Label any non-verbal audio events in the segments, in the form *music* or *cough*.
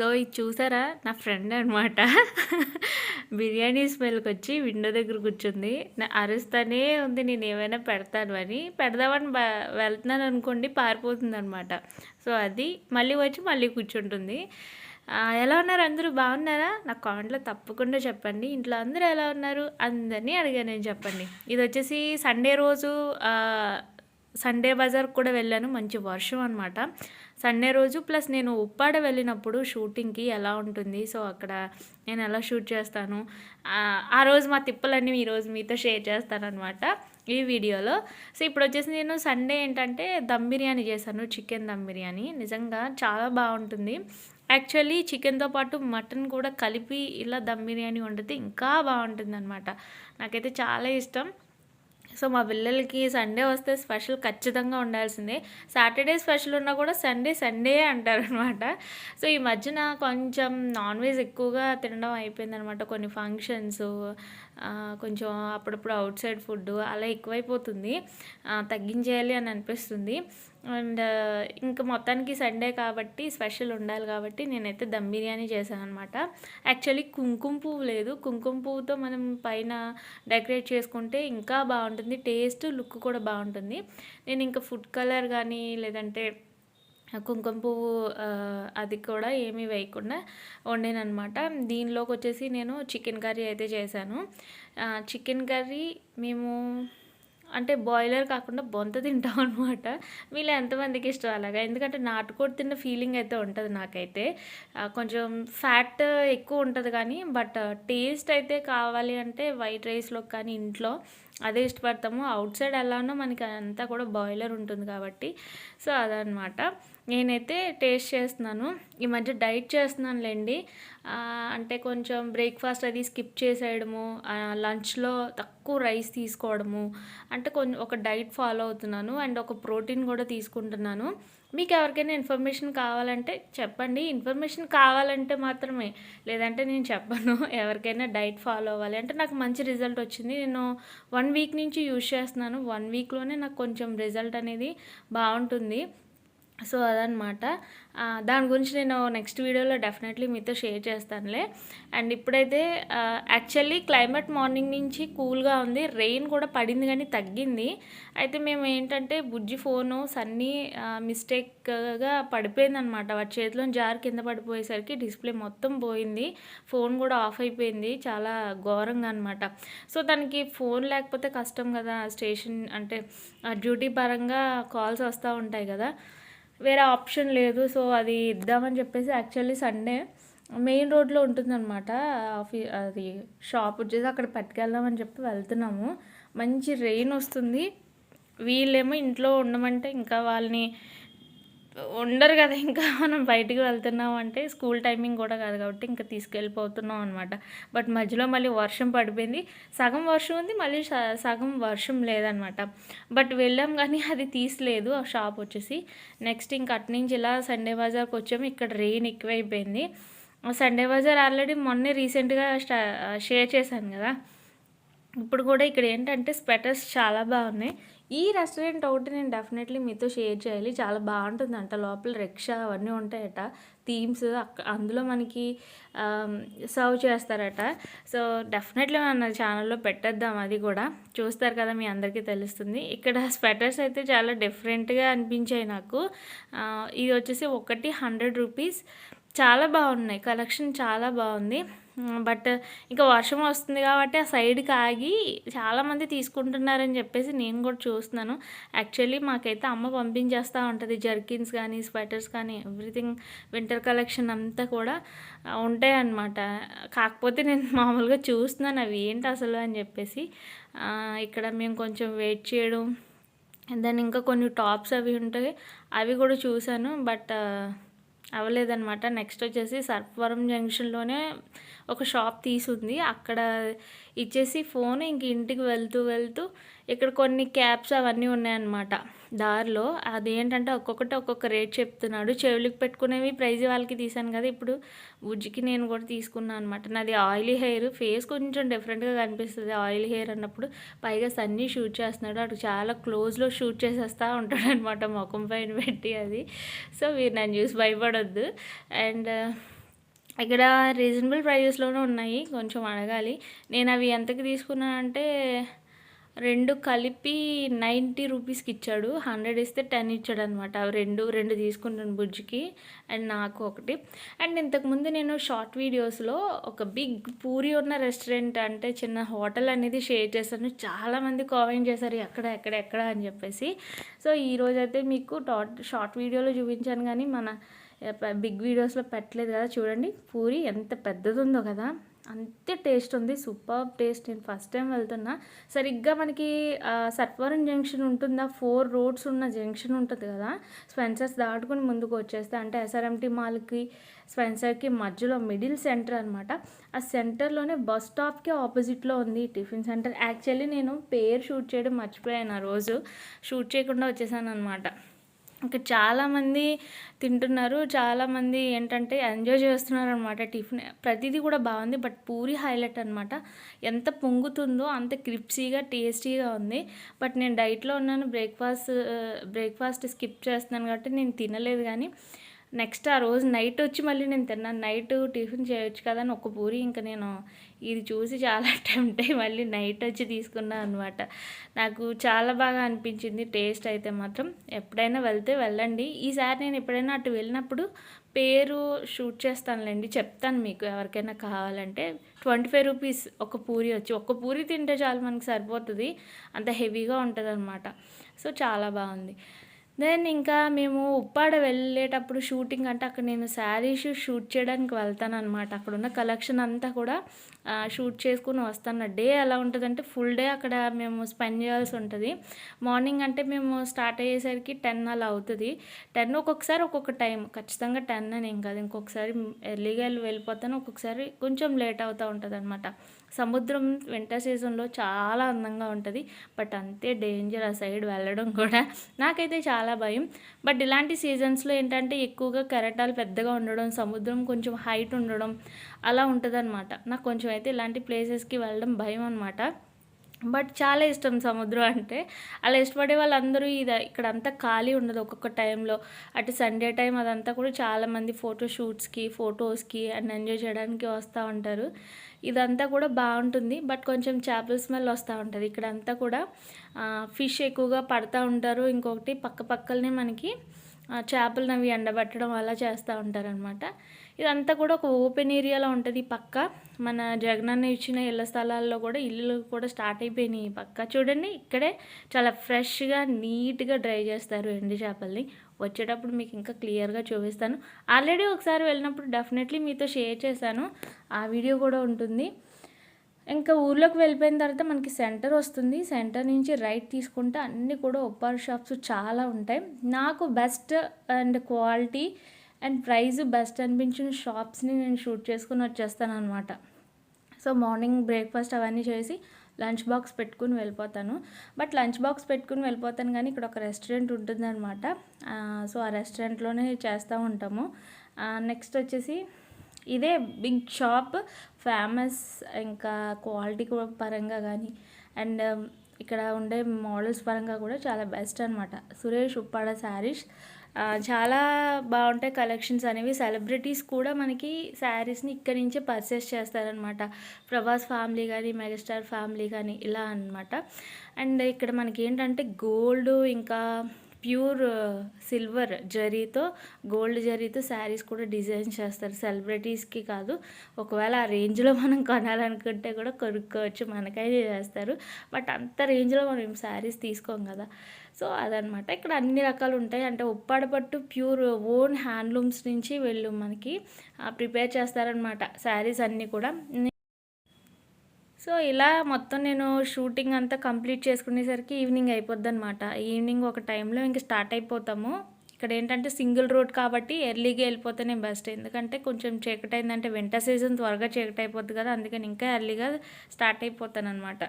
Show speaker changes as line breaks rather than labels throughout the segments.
So ఇది చూసారా? నా ఫ్రెండ్ అనమాట బిర్యానీ స్మెల్కి వచ్చి విండో దగ్గర కూర్చుంది. నా అరుస్తానే ఉంది నేను ఏమైనా పెడతాను అని. పెడదామని బ వెళ్తున్నాను అనుకోండి పారిపోతుంది అనమాట సో అది మళ్ళీ వచ్చి మళ్ళీ కూర్చుంటుంది. ఎలా ఉన్నారు అందరూ? బాగున్నారా? నా కామెంట్లో తప్పకుండా చెప్పండి. ఇంట్లో అందరూ ఎలా ఉన్నారు? అందరినీ అడిగాను నేను చెప్పండి. ఇది వచ్చేసి సండే రోజు సండే బజార్ కూడా వెళ్ళాను. మంచి వర్షం అనమాట సండే రోజు ప్లస్ నేను ఉప్పాడ వెళ్ళినప్పుడు షూటింగ్కి ఎలా ఉంటుంది సో అక్కడ నేను ఎలా షూట్ చేస్తాను ఆ, రోజు మా తిప్పలన్నీ ఈరోజు మీతో షేర్ చేస్తానమాట ఈ వీడియోలో. సో ఇప్పుడు వచ్చేసి నేను సండే ఏంటంటే దమ్ బిర్యానీ చేశాను చికెన్ దమ్ బిర్యానీ. నిజంగా చాలా బాగుంటుంది. యాక్చువల్లీ చికెన్తో పాటు మటన్ కూడా కలిపి ఇలా దమ్ బిర్యానీ వండితే ఇంకా బాగుంటుంది అనమాట నాకైతే చాలా ఇష్టం. సో మా పిల్లలకి సండే వస్తే స్పెషల్ ఖచ్చితంగా ఉండాల్సిందే. సాటర్డే స్పెషల్ ఉన్నా కూడా సండే సండే అంటారు అనమాట. సో ఈ మధ్యన కొంచెం నాన్ వెజ్ ఎక్కువగా తినడం అయిపోయిందనమాట. కొన్ని ఫంక్షన్స్ కొంచెం అప్పుడప్పుడు అవుట్ సైడ్ ఫుడ్ అలా ఎక్కువైపోతుంది. తగ్గించేయాలి అని అనిపిస్తుంది. అండ్ ఇంకా మొత్తానికి సండే కాబట్టి స్పెషల్ ఉండాలి కాబట్టి నేనైతే దమ్ బిర్యానీ చేశాను అనమాట యాక్చువల్లీ కుంకుమ పువ్వు లేదు. కుంకుమ పువ్వుతో మనం పైన డెకరేట్ చేసుకుంటే ఇంకా బాగుంటుంది. టేస్ట్ లుక్ కూడా బాగుంటుంది. నేను ఇంకా ఫుడ్ కలర్ కానీ లేదంటే కుంకుమ పువ్వు అది కూడా ఏమీ వేయకుండా వండాను అనమాట దీనిలోకి వచ్చేసి నేను చికెన్ కర్రీ అయితే చేశాను. చికెన్ కర్రీ మేము అంటే బాయిలర్ కాకుండా బొంత తింటాం అనమాట వీళ్ళు ఎంతమందికి ఇష్టం అలాగా? ఎందుకంటే నాటుకోడి తిన్న ఫీలింగ్ అయితే ఉంటుంది నాకైతే. కొంచెం ఫ్యాట్ ఎక్కువ ఉంటుంది కానీ బట్ టేస్ట్ అయితే కావాలి అంటే వైట్ రైస్లో కానీ ఇంట్లో అదే ఇష్టపడతాము. అవుట్ సైడ్ ఎలానో మనకి అంతా కూడా బాయిలర్ ఉంటుంది కాబట్టి. సో అదనమాట నేనైతే టేస్ట్ చేస్తున్నాను. ఈ మధ్య డైట్ చేస్తున్నానులేండి. అంటే కొంచెం బ్రేక్ఫాస్ట్ అది స్కిప్ చేసేయడము లంచ్లో తక్కువ రైస్ తీసుకోవడము అంటే కొంచెం ఒక డైట్ ఫాలో అవుతున్నాను. అండ్ ఒక ప్రోటీన్ కూడా తీసుకుంటున్నాను. మీకు ఎవరికైనా ఇన్ఫర్మేషన్ కావాలంటే చెప్పండి. ఇన్ఫర్మేషన్ కావాలంటే మాత్రమే. లేదంటే నేను చెప్పను. ఎవరికైనా డైట్ ఫాలో అవ్వాలి. అంటే నాకు మంచి రిజల్ట్ వచ్చింది. నేను వన్ వీక్ నుంచి యూజ్ చేస్తున్నాను. వన్ వీక్లోనే నాకు కొంచెం రిజల్ట్ అనేది బాగుంటుంది. సో అదనమాట దాని గురించి నేను నెక్స్ట్ వీడియోలో డెఫినెట్లీ మీతో షేర్ చేస్తానులే. అండ్ ఇప్పుడైతే యాక్చువల్లీ క్లైమేట్ మార్నింగ్ నుంచి కూల్గా ఉంది. రెయిన్ కూడా పడింది కానీ తగ్గింది. అయితే మేము ఏంటంటే బుజ్జి ఫోను సన్నీ మిస్టేక్గా పడిపోయిందనమాట వాటి చేతిలో జార్ కింద పడిపోయేసరికి డిస్ప్లే మొత్తం పోయింది. ఫోన్ కూడా ఆఫ్ అయిపోయింది. చాలా ఘోరంగా అనమాట సో దానికి ఫోన్ లేకపోతే కష్టం కదా. స్టేషన్ అంటే డ్యూటీ పరంగా కాల్స్ వస్తూ ఉంటాయి కదా. వేరే ఆప్షన్ లేదు. సో అది ఇద్దామని చెప్పేసి యాక్చువల్లీ సండే మెయిన్ రోడ్లో ఉంటుందన్నమాట. ఆఫీ అది షాప్ వచ్చేసి అక్కడ పట్టుకెళ్దామని చెప్పి వెళ్తున్నాము. మంచి రెయిన్ వస్తుంది. వీళ్ళేమో ఇంట్లో ఉండమంటే ఇంకా వాళ్ళని ఉండరు కదా ఇంకా మనం బయటికి వెళ్తున్నాం అంటే స్కూల్ టైమింగ్ కూడా కాదు కాబట్టి ఇంకా తీసుకెళ్ళిపోతున్నాం అనమాట బట్ మధ్యలో మళ్ళీ వర్షం పడిపోయింది. సగం వర్షం ఉంది మళ్ళీ స- సగం వర్షం లేదనమాట బట్ వెళ్ళాం కానీ అది తీసలేదు ఆ షాప్ వచ్చేసి. నెక్స్ట్ ఇంక అట్నుంచి ఇలా సండే బజార్కి వచ్చాము. ఇక్కడ రెయిన్ ఎక్కువైపోయింది. సండే బజార్ ఆల్రెడీ మొన్నే రీసెంట్గా షేర్ చేశాను కదా. ఇప్పుడు కూడా ఇక్కడ ఏంటంటే స్వెటర్స్ చాలా బాగున్నాయి. ఈ రెస్టారెంట్ ఒకటి నేను డెఫినెట్లీ మీతో షేర్ చేయాలి. చాలా బాగుంటుందంట. లోపల రిక్షా అవన్నీ ఉంటాయట. థీమ్స్ అందులో మనకి సర్వ్ చేస్తారట. సో డెఫినెట్లీ మన ఛానల్లో పెట్టేద్దాం అది కూడా. చూస్తారు కదా మీ అందరికీ తెలుస్తుంది. ఇక్కడ స్వెటర్స్ అయితే చాలా డిఫరెంట్గా అనిపించాయి నాకు. ఇది వచ్చేసి ఒకటి హండ్రెడ్ రూపీస్. చాలా బాగున్నాయి. కలెక్షన్ చాలా బాగుంది. బట్ ఇంకా వర్షం వస్తుంది కాబట్టి ఆ సైడ్కి ఆగి చాలామంది తీసుకుంటున్నారని చెప్పేసి నేను కూడా చూస్తున్నాను. యాక్చువల్లీ మాకైతే అమ్మ పంపించేస్తూ ఉంటుంది. జర్కిన్స్ కానీ స్వెటర్స్ కానీ ఎవ్రీథింగ్ వింటర్ కలెక్షన్ అంతా కూడా ఉంటాయన్నమాట. ఉంటాయి అన్నమాట కాకపోతే నేను మామూలుగా చూస్తున్నాను అవి ఏంటి అసలు అని చెప్పేసి. ఇక్కడ మేము కొంచెం వెయిట్ చేయడం దాని ఇంకా కొన్ని టాప్స్ అవి ఉంటాయి అవి కూడా చూశాను. బట్ అవ్వలేదన్నమాట. నెక్స్ట్ వచ్చేసి సర్పవరం జంక్షన్లోనే ఒక షాప్ తీసుంది. అక్కడ ఇచ్చేసి ఫోన్ ఇంక ఇంటికి వెళ్తూ వెళ్తూ ఇక్కడ కొన్ని క్యాబ్స్ అవన్నీ ఉన్నాయన్నమాట. దారిలో అదేంటంటే ఒక్కొక్కటి ఒక్కొక్క రేట్ చెప్తున్నాడు. చెవులకు పెట్టుకునేవి ప్రైజ్ వాళ్ళకి తీసాను కదా. ఇప్పుడు బుజ్జికి నేను కూడా తీసుకున్నాను అనమాట నాది ఆయిలీ హెయిర్. ఫేస్ కొంచెం డిఫరెంట్గా కనిపిస్తుంది ఆయిల్ హెయిర్ అన్నప్పుడు. పైగా సన్నీ షూట్ చేస్తున్నాడు. అటు చాలా క్లోజ్లో షూట్ చేసేస్తూ ఉంటాడు అనమాట ముఖం పైన పెట్టి అది. సో మీరు నన్ను చూసి భయపడొద్దు. అండ్ ఇక్కడ రీజనబుల్ ప్రైజెస్లోనే ఉన్నాయి. కొంచెం అడగాలి. నేను అవి ఎంతకి తీసుకున్నానంటే రెండు కలిపి నైంటీ రూపీస్కి ఇచ్చాడు. హండ్రెడ్ ఇస్తే టెన్ ఇచ్చాడు అనమాట రెండు రెండు తీసుకుంటాను బుజ్జికి అండ్ నాకు ఒకటి. అండ్ ఇంతకుముందు నేను షార్ట్ వీడియోస్లో ఒక బిగ్ పూరి ఉన్న రెస్టారెంట్ అంటే చిన్న హోటల్ అనేది షేర్ చేశాను. చాలామంది కామెంట్ చేశారు ఎక్కడ ఎక్కడ ఎక్కడ అని చెప్పేసి. సో ఈరోజైతే మీకు టాట్ షార్ట్ వీడియోలో చూపించాను కానీ మన బిగ్ వీడియోస్లో పెట్టలేదు కదా. చూడండి పూరి ఎంత పెద్దది ఉందో కదా. అంతే టేస్ట్ ఉంది సూపర్ టేస్ట్. నేను ఫస్ట్ టైం వెళ్తున్నా. సరిగ్గా మనకి సత్వరం జంక్షన్ ఉంటుందా? ఫోర్ రోడ్స్ ఉన్న జంక్షన్ ఉంటుంది కదా? స్పెన్సర్స్ దాటుకుని ముందుకు వచ్చేస్తే అంటే ఎస్ఆర్ఎంటీ మాల్కి స్పెన్సర్కి మధ్యలో మిడిల్ సెంటర్ అనమాట ఆ సెంటర్లోనే బస్ స్టాప్కి ఆపోజిట్లో ఉంది టిఫిన్ సెంటర్. యాక్చువల్లీ నేను పేరు షూట్ చేయడం మర్చిపోయాను ఆ రోజు. షూట్ చేయకుండా వచ్చేసాను అనమాట ఇంకా చాలామంది తింటున్నారు. చాలామంది ఏంటంటే ఎంజాయ్ చేస్తున్నారు అనమాట టిఫిన్. ప్రతిదీ కూడా బాగుంది. బట్ పూరి హైలైట్ అనమాట ఎంత పొంగుతుందో అంత క్రిప్సీగా టేస్టీగా ఉంది. బట్ నేను డైట్లో ఉన్నాను. బ్రేక్ఫాస్ట్ బ్రేక్ఫాస్ట్ స్కిప్ చేస్తున్నాను కాబట్టి నేను తినలేదు కానీ నెక్స్ట్ ఆ రోజు నైట్ వచ్చి మళ్ళీ నేను తిన్నాను. నైట్ టిఫిన్ చేయొచ్చు కదా అని ఒక పూరి ఇంకా నేను ఇది చూసి చాలా *laughs* టెంప్ట్ అయ్యి మళ్ళీ నైట్ వచ్చి తీసుకున్నాను అనమాట నాకు చాలా బాగా అనిపించింది టేస్ట్ అయితే మాత్రం. ఎప్పుడైనా వెళ్తే వెళ్ళండి. ఈసారి నేను ఎప్పుడైనా అటు వెళ్ళినప్పుడు పేరు షూట్ చేస్తానులేండి చెప్తాను మీకు ఎవరికైనా కావాలంటే. ట్వంటీ ఫైవ్ రూపీస్ ఒక పూరి వచ్చి ఒక్క పూరి తింటే చాలు మనకి సరిపోతుంది. అంత హెవీగా ఉంటుంది అనమాట సో చాలా బాగుంది. దెన్ ఇంకా మేము ఉప్పాడ వెళ్ళేటప్పుడు షూటింగ్ అంటే అక్కడ నేను శారీస్ షూట్ చేయడానికి వెళ్తాను అనమాట అక్కడ ఉన్న కలెక్షన్ అంతా కూడా షూట్ చేసుకుని వస్తాను. డే ఎలా ఉంటుందంటే ఫుల్ డే అక్కడ మేము స్పెండ్ చేయాల్సి ఉంటుంది. మార్నింగ్ అంటే మేము స్టార్ట్ అయ్యేసరికి టెన్ అలా అవుతుంది. టెన్ ఒక్కొక్కసారి ఒక్కొక్క టైం ఖచ్చితంగా టెన్ అని ఏం కాదు. ఇంకొకసారి ఎర్లీగా వెళ్ళిపోతాను. ఒక్కొక్కసారి కొంచెం లేట్ అవుతూ ఉంటుంది అనమాట సముద్రం వింటర్ సీజన్లో చాలా అందంగా ఉంటుంది. బట్ అంతే డేంజర్ ఆ సైడ్ వెళ్ళడం కూడా. నాకైతే చాలా భయం. బట్ ఇలాంటి సీజన్స్లో ఏంటంటే ఎక్కువగా కెరటాలు పెద్దగా ఉండడం సముద్రం కొంచెం హైట్ ఉండడం అలా ఉంటుందన్నమాట. నాకు కొంచెం అయితే ఇలాంటి ప్లేసెస్కి వెళ్ళడం భయం అనమాట బట్ చాలా ఇష్టం సముద్రం అంటే. అలా ఇష్టపడే వాళ్ళందరూ ఇది ఇక్కడ అంతా ఖాళీ ఉండదు ఒక్కొక్క టైంలో. అటు సండే టైం అదంతా కూడా చాలామంది ఫోటో షూట్స్కి ఫొటోస్కి అండ్ ఎంజాయ్ చేయడానికి వస్తూ ఉంటారు. ఇదంతా కూడా బాగుంటుంది. బట్ కొంచెం చేపల స్మెల్ వస్తూ ఉంటుంది. ఇక్కడ అంతా కూడా ఫిష్ ఎక్కువగా పడుతూ ఉంటారు. ఇంకొకటి పక్క పక్కలనే మనకి చేపలను అవి ఎండబెట్టడం అలా చేస్తూ ఉంటారనమాట ఇదంతా కూడా ఒక ఓపెన్ ఏరియాలో ఉంటుంది పక్క. మన జగనన్న ఇచ్చిన ఇళ్ళ స్థలాల్లో కూడా ఇల్లు కూడా స్టార్ట్ అయిపోయినాయి పక్క. చూడండి ఇక్కడే చాలా ఫ్రెష్గా నీట్గా డ్రై చేస్తారు ఎండి చేపల్ని. వచ్చేటప్పుడు మీకు ఇంకా క్లియర్గా చూపిస్తాను. ఆల్రెడీ ఒకసారి వెళ్ళినప్పుడు డెఫినెట్లీ మీతో షేర్ చేశాను. ఆ వీడియో కూడా ఉంటుంది. ఇంకా ఊర్లోకి వెళ్ళిపోయిన తర్వాత మనకి సెంటర్ వస్తుంది. సెంటర్ నుంచి రైట్ తీసుకుంటే అన్నీ కూడా ఒప్పారు షాప్స్ చాలా ఉంటాయి. నాకు best and quality and price best అనిపించిన షాప్స్ని నేను షూట్ చేసుకుని వచ్చేస్తాను అనమాట సో మార్నింగ్ బ్రేక్ఫాస్ట్ అవన్నీ చేసి లంచ్ బాక్స్ పెట్టుకుని వెళ్ళిపోతాను. బట్ లంచ్ బాక్స్ పెట్టుకుని వెళ్ళిపోతాను కానీ ఇక్కడ ఒక రెస్టారెంట్ ఉంటుందన్నమాట. సో ఆ రెస్టారెంట్లోనే చేస్తూ ఉంటాము. నెక్స్ట్ వచ్చేసి ఇదే బిగ్ షాప్ ఫేమస్ ఇంకా క్వాలిటీ పరంగా కానీ అండ్ ఇక్కడ ఉండే మోడల్స్ పరంగా కూడా చాలా బెస్ట్ అనమాట సురేష్ ఉప్పాడ శారీస్ చాలా బాగుంటాయి కలెక్షన్స్ అనేవి. సెలబ్రిటీస్ కూడా మనకి శారీస్ని ఇక్కడి నుంచే పర్చేస్ చేస్తారనమాట ప్రభాస్ ఫ్యామిలీ కానీ మెగాస్టార్ ఫ్యామిలీ కానీ ఇలా అనమాట అండ్ ఇక్కడ మనకి ఏంటంటే గోల్డ్ ఇంకా ప్యూర్ సిల్వర్ జరీతో గోల్డ్ జరీతో శారీస్ కూడా డిజైన్ చేస్తారు. సెలబ్రిటీస్కి కాదు ఒకవేళ ఆ రేంజ్లో మనం కొనాలనుకుంటే కూడా కొనుక్కోవచ్చు. మనకైతే చేస్తారు. బట్ అంత రేంజ్లో మనం శారీస్ తీసుకోం కదా. సో అదనమాట. ఇక్కడ అన్ని రకాలు ఉంటాయి. అంటే ఉప్పాడపట్టు ప్యూర్ ఓన్ హ్యాండ్లూమ్స్ నుంచి వెళ్ళు మనకి ప్రిపేర్ చేస్తారనమాట శారీస్ అన్నీ కూడా. సో ఇలా మొత్తం నేను షూటింగ్ అంతా కంప్లీట్ చేసుకునేసరికి ఈవినింగ్ అయిపోద్ది అనమాట ఈవినింగ్ ఒక టైంలో ఇంక స్టార్ట్ అయిపోతాము. ఇక్కడ ఏంటంటే సింగిల్ రోడ్ కాబట్టి ఎర్లీగా వెళ్ళిపోతేనే బెస్ట్. ఎందుకంటే కొంచెం చీకటైందంటే వింటర్ సీజన్ త్వరగా చీకటైపోద్ది అయిపోద్ది కదా అందుకని ఇంకా ఎర్లీగా స్టార్ట్ అయిపోతాను అనమాట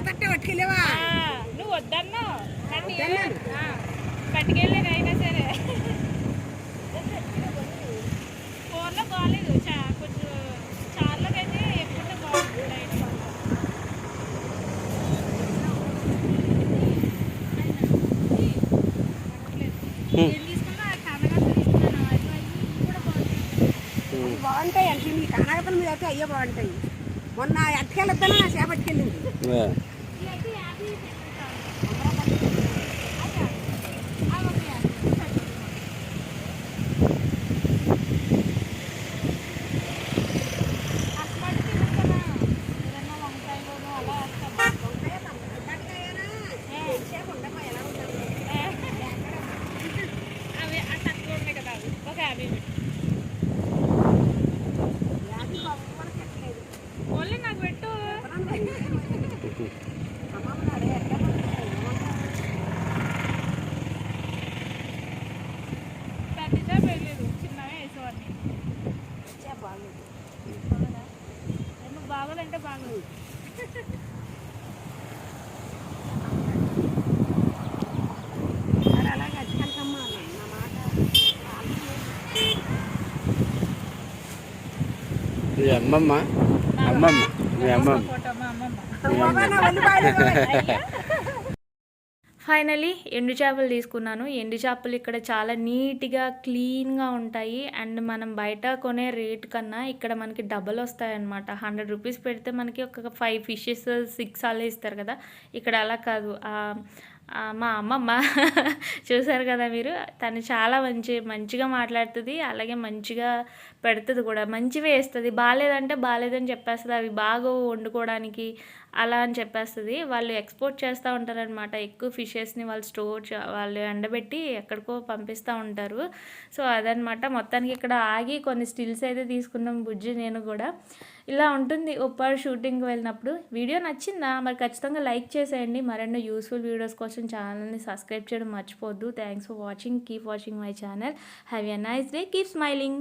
ఆ తట్టే పట్టుకెళ్ళేవా
నువ్వు వద్దన్నా. కానీ పట్టుకెళ్ళేది అయినా సరే. ఫోన్లో బాగాలేదు చా కొంచెం చాలాకైతే ఎక్కువ బాగుంటుంది లైట్ ఏం తీసుకున్నా? కనగా తీసుకున్నాను. అది కూడా బాగుంటుంది
బాగుంటాయి అంటే మీ కనగతల మీద అయితే అయ్యే బాగుంటాయి. మొన్న ఎట్టుకెళ్ళొద్దాను నా చేప పట్టుకెళ్ళింది
ఇదైతే యాభై పెట్టుకుంటాను అదే అవి ఒక యాభై పెట్టుకుంటాను అస్మాడికి ఇవ్వను కదా ఏదన్నా వంకాయలోనూ అలా వేస్తాను అవి ఆ తక్కువ ఉన్నాయి కదా అవి ఒక యాభై పెట్టు ఓన్లీ నాకు పెట్టు పెద్దగా పెట్టలేదు చిన్నగా వేసేవాడిని అవునా? ఏమో బాగోదంటే బాగోదు
అలాగే ఎట్టుకెళ్తామ్మా నా మాట
మీ అమ్మమ్మ? అమ్మమ్మ మీ అమ్మమ్మ.
ఫైనలీ ఎండు చేపలు తీసుకున్నాను. ఎండు చేపలు ఇక్కడ చాలా నీట్గా క్లీన్గా ఉంటాయి. అండ్ మనం బయట కొనే రేట్ కన్నా ఇక్కడ మనకి డబల్ వస్తాయన్నమాట. హండ్రెడ్ రూపీస్ పెడితే మనకి ఒక ఫైవ్ ఫిషెస్ సిక్స్ అలా ఇస్తారు కదా. ఇక్కడ అలా కాదు. మా అమ్మమ్మ *laughs* చూసారు కదా మీరు? తను చాలా మంచి మంచిగా మాట్లాడుతుంది అలాగే మంచిగా పెడుతుంది కూడా. మంచివే వేస్తుంది. బాగాలేదంటే బాగాలేదని చెప్పేస్తుంది. అవి బాగా వండుకోవడానికి అలా అని చెప్పేస్తుంది. వాళ్ళు ఎక్స్పోర్ట్ చేస్తూ ఉంటారనమాట ఎక్కువ ఫిషెస్ని వాళ్ళు స్టోర్ వాళ్ళు ఎండబెట్టి ఎక్కడికో పంపిస్తూ ఉంటారు. సో అదనమాట మొత్తానికి ఇక్కడ ఆగి కొన్ని స్టిల్స్ అయితే తీసుకున్నాం బుజ్జి నేను కూడా. ఇలా ఉంటుంది ఉప్పాడు షూటింగ్కి వెళ్ళినప్పుడు. వీడియో నచ్చిందా? మరి ఖచ్చితంగా లైక్ చేసేయండి. మరెన్నో యూస్ఫుల్ వీడియోస్ కోసం ఛానల్ని సబ్స్క్రైబ్ చేయడం మర్చిపోద్దు thanks for watching keep watching my channel have a nice day keep smiling